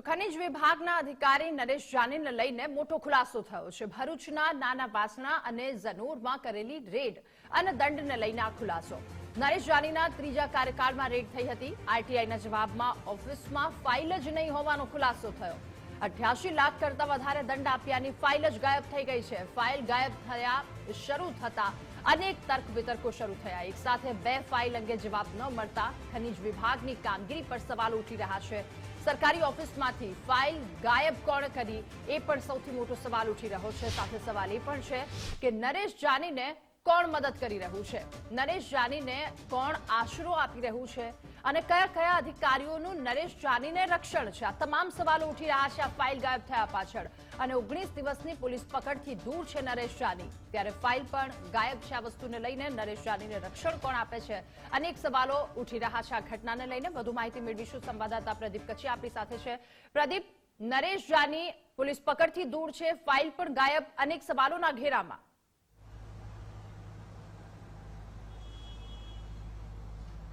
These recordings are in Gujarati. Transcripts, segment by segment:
તો ખનિજ વિભાગના અધિકારી નરેશ જાનીને લઈને મોટો ખુલાસો થયો છે. ભરૂચના નાના વાસણા અને ઝનોરમાં કરેલી રેડ અને દંડને લઈને આ ખુલાસો. નરેશ જાનીના ત્રીજા કાર્યકાળમાં રેડ થઈ હતી. આરટીઆઈના જવાબમાં ઓફિસમાં ફાઇલ જ નહીં હોવાનો ખુલાસો થયો. અઠ્યાસી લાખ કરતા વધારે દંડ આપ્યાની ફાઇલ જ ગાયબ થઈ ગઈ છે. ફાઇલ ગાયબ થયા શરૂ થતા અનેક તર્ક વિતર્કો શરૂ થયા. એક સાથે બે ફાઇલ અંગે જવાબ ન મળતા ખનિજ વિભાગની કામગીરી પર સવાલ ઉઠી રહ્યા છે. સરકારી ઓફિસમાંથી ફાઇલ ગાયબ કોણ કરી એ પણ સૌથી મોટો સવાલ ઉઠી રહ્યો છે. સાથે સવાલ એ પણ છે કે નરેશ જાનીને કોણ મદદ કરી રહ્યું છે? નરેશ જાનીને કોણ આશરો આપી રહ્યું છે? અને કયા કયા અધિકારીઓનું નરેશ જાનીને રક્ષણ છે? આ તમામ સવાલો ઉઠી રહ્યા છે, આ ફાઇલ ગાયબ થયા પાછળ. અને ઓગણીસ દિવસની પોલીસ પકડથી દૂર છે નરેશ જાની. ત્યારે ફાઇલ પણ ગાયબ છે આ વસ્તુને લઈને નરેશ જાનીને રક્ષણ કોણ આપે છે? અનેક સવાલો ઉઠી રહ્યા છે આ ઘટનાને લઈને. વધુ માહિતી મેળવીશું સંવાદદાતા પ્રદીપ કચ્છી આપણી સાથે છે. પ્રદીપ, નરેશ જાની પોલીસ પકડથી દૂર છે, ફાઇલ પણ ગાયબ, અનેક સવાલોના ઘેરામાં.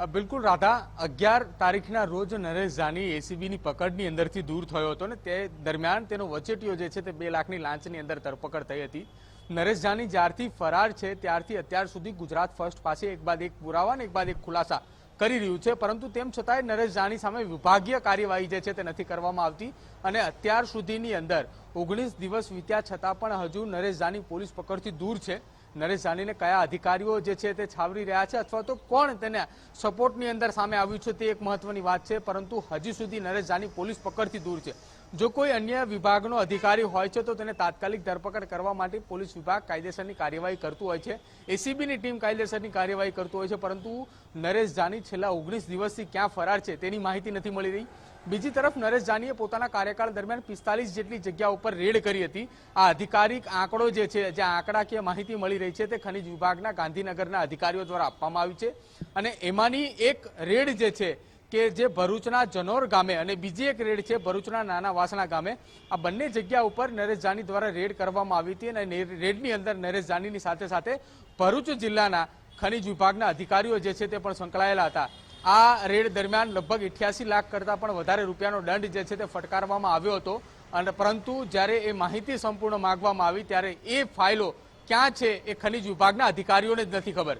બિલકુલ, રાધા. અગિયાર તારીખના રોજ નરેશ જાની એસીબીની પકડની અંદરથી દૂર થયો હતો ને તે દરમિયાન તેનો વચેટીઓ જે છે તે બે લાખની લાંચની અંદર ધરપકડ થઈ હતી. નરેશ જાની જ્યારથી ફરાર છે, ત્યારથી અત્યાર સુધી ગુજરાત ફર્સ્ટ પાસે એક બાદ એક પુરાવા ને એક બાદ એક ખુલાસા કરી રહ્યું છે. પરંતુ તેમ છતાંય નરેશ જાની સામે વિભાગીય કાર્યવાહી જે છે તે નથી કરવામાં આવતી અને અત્યાર સુધીની અંદર ઓગણીસ દિવસ વીત્યા છતાં પણ હજુ નરેશ જાની પોલીસ પકડથી દૂર છે. નરેશ જાનીને કયા અધિકારીઓ જે છે તે છાવરી રહ્યા છે અથવા તો કોણ તેને સપોર્ટની અંદર સામે આવ્યું છે તે એક મહત્વની વાત છે, પરંતુ હજી સુધી નરેશ જાની પોલીસ પકડથી દૂર છે. જો કોઈ અન્ય વિભાગનો અધિકારી હોય છે, તો તેને તાત્કાલિક ધરપકડ કરવા માટે પોલીસ વિભાગ કાયદેસરની કાર્યવાહી કરતું હોય છે. એસીબીની ટીમ કાયદેસરની કાર્યવાહી કરતું હોય છે, પરંતુ નરેશ જાની છેલ્લા ઓગણીસ દિવસથી ક્યાં ફરાર છે, તેની માહિતી નથી મળી રહી. બીજી તરફ, નરેશ જાનીએ પોતાના કાર્યકાળ દરમિયાન પિસ્તાલીસ જેટલી જગ્યા ઉપર રેડ કરી હતી. આ અધિકારિક આંકડો જે છે, જે આંકડાકીય માહિતી મળી રહી છે, તે ખનિજ વિભાગના ગાંધીનગરના અધિકારીઓ દ્વારા આપવામાં આવી છે. અને એમાંની એક રેડ જે છે કે જે ભરૂચના જનોર ગામે અને બીજી એક રેડ છે, ભરૂચના નાના વાસણા ગામે, આ બંને જગ્યા ઉપર નરેશ જાની દ્વારા રેડ કરવામાં આવી હતી અને રેડની અંદર નરેશ જાનીની સાથે સાથે ભરૂચ જિલ્લાના ખનિજ વિભાગના અધિકારીઓ જે છે તે પણ સંકળાયેલા હતા. આ રેડ દરમિયાન લગભગ ઇઠ્યાસી લાખ કરતાં પણ વધારે રૂપિયાનો દંડ જે છે તે ફટકારવામાં આવ્યો હતો. અને પરંતુ જ્યારે એ માહિતી સંપૂર્ણ માગવામાં આવી, ત્યારે એ ફાઇલો ક્યાં છે એ ખનિજ વિભાગના અધિકારીઓને જ નથી ખબર.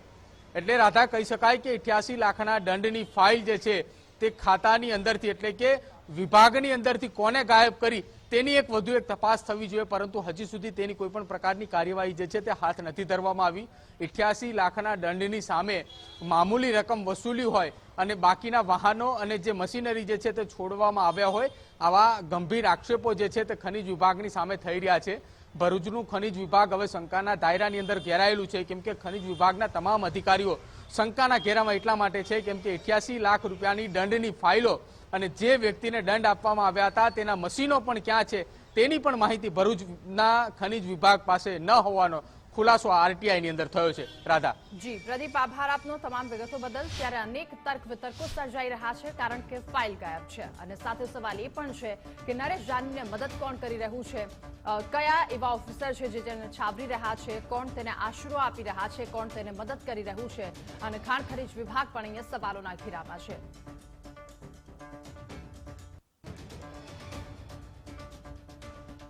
એટલે રાધા કહી શકાય કે ઇઠ્યાસી લાખના દંડની ફાઇલ જે છે તે ખાતાની અંદરથી, એટલે કે વિભાગની અંદરથી કોને ગાયબ કરી, તેની એક વધુ એક તપાસ થવી જોઈએ. પરંતુ હજી સુધી તેની કોઈ પણ પ્રકારની કાર્યવાહી જે છે તે હાથ નથી ધરવામાં આવી. ઇઠ્યાસી લાખના દંડની સામે મામૂલી રકમ વસૂલી હોય અને બાકીના વાહનો અને જે મશીનરી જે છે તે છોડવામાં આવ્યા હોય, આવા ગંભીર આક્ષેપો જે છે તે ખનિજ વિભાગની સામે થઈ રહ્યા છે. ભરૂચનું ખનિજ વિભાગ હવે શંકાના દાયરાની અંદર ઘેરાયેલું છે. કેમ કે ખનિજ વિભાગના તમામ અધિકારીઓ શંકાના ઘેરામાં એટલા માટે છે કેમ કે અઠ્યાસી લાખ રૂપિયાની દંડની ફાઇલો અને જે વ્યક્તિને દંડ આપવામાં આવ્યા હતા તેના મશીનો પણ ક્યાં છે તેની પણ માહિતી ભરૂચના ખનિજ વિભાગ પાસે ન હોવાનો ખુલાસો આરટીઆઈની અંદર થયો છે. રાધા. જી, પ્રદીપ, આભાર આપનો તમામ વિગતો બદલ. ત્યારે અનેક તર્ક વિતર્કો સર્જાઈ રહ્યા છે કારણ કે ફાઇલ ગાયબ છે. અને સાથે સવાલ એ પણ છે કે નરેશ જાનીને મદદ કોણ કરી રહ્યું છે? કયા એવા ઓફિસર છે જે તેને છાબરી રહ્યા છે? કોણ તેને આશરો આપી રહ્યા છે? કોણ તેને મદદ કરી રહ્યું છે? અને ખાણ ખનીજ વિભાગ પણ અહીંયા સવાલોના ઘેરામાં છે.